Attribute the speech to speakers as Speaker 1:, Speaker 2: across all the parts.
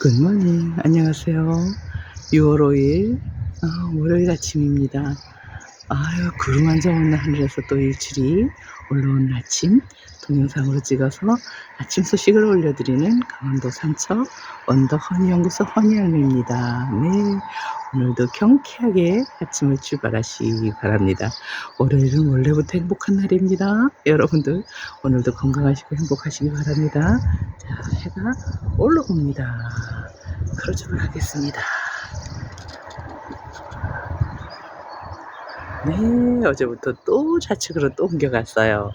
Speaker 1: 굿모닝. 안녕하세요. 6월 5일 어, 월요일 아침입니다. 아유 구름 한 점 없는 하늘에서 또 일출이 올라온 아침 동영상으로 찍어서 아침 소식을 올려드리는 강원도 삼척 언더 허니연구소 허니할매입니다. 네 오늘도 경쾌하게 아침을 출발하시기 바랍니다. 월요일은 원래부터 행복한 날입니다. 여러분들 오늘도 건강하시고 행복하시기 바랍니다. 자 해가 올라옵니다 크루즈를 하겠습니다. 네, 어제부터 또 좌측으로 또 옮겨갔어요.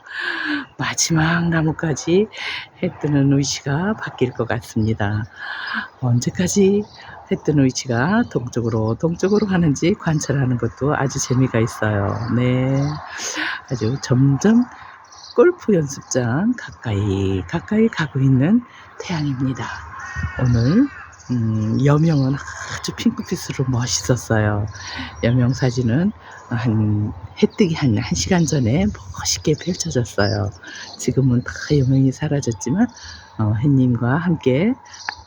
Speaker 1: 마지막 나무까지 해 뜨는 위치가 바뀔 것 같습니다. 언제까지 해 뜨는 위치가 동쪽으로 동쪽으로 가는지 관찰하는 것도 아주 재미가 있어요. 네, 아주 점점 골프 연습장 가까이 가까이 가고 있는 태양입니다. 오늘 음, 여명은 아주 핑크빛으로 멋있었어요. 여명 사진은 한 해뜨기 한 1시간 전에 멋있게 펼쳐졌어요. 지금은 다 여명이 사라졌지만 어, 해님과 함께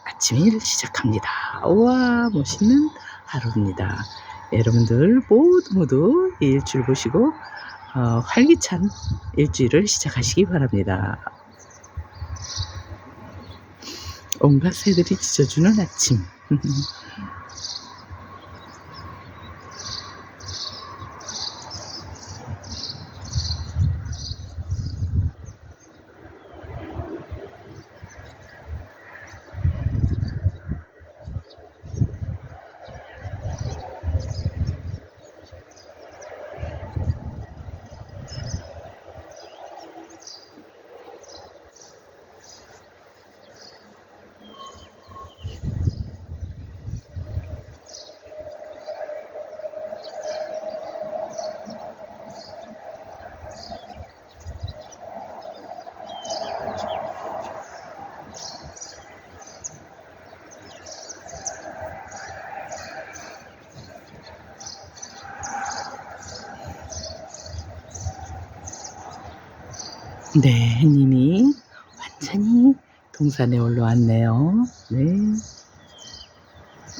Speaker 1: 아침을 시작합니다. 우와 멋있는 하루입니다. 여러분들 모두 모두 이 일주일 보시고 어, 활기찬 일주일을 시작하시기 바랍니다. 온갖 새들이 짖어주는 아침. 네, 해님이 완전히 동산에 올라왔네요. 네.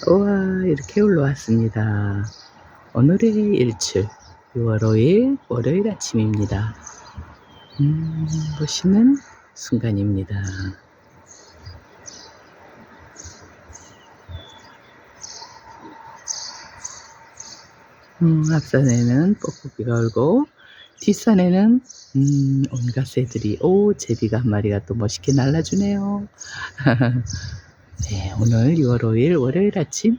Speaker 1: 우와, 이렇게 올라왔습니다. 오늘의 일출, 6월 5일 월요일 아침입니다. 음, 멋있는 순간입니다. 음, 앞산에는 뻐꾸기가 울고, 뒷산에는 음, 온갖 새들이, 오, 제비가 한 마리가 또 멋있게 날아주네요. 네, 오늘 6월 5일 월요일 아침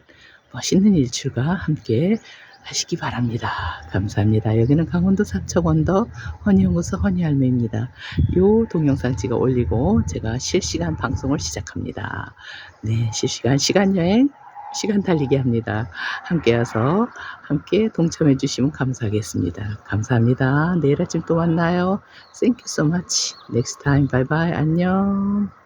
Speaker 1: 멋있는 일출과 함께 하시기 바랍니다. 감사합니다. 여기는 강원도 삼척원더 허니연구소 허니할매입니다. 요 동영상 찍어 올리고 제가 실시간 방송을 시작합니다. 네, 실시간 시간여행 시간 달리기 합니다. 함께 와서 함께 동참해 주시면 감사하겠습니다. 감사합니다. 내일 아침 또 만나요. Thank you so much. Next time. Bye bye. 안녕.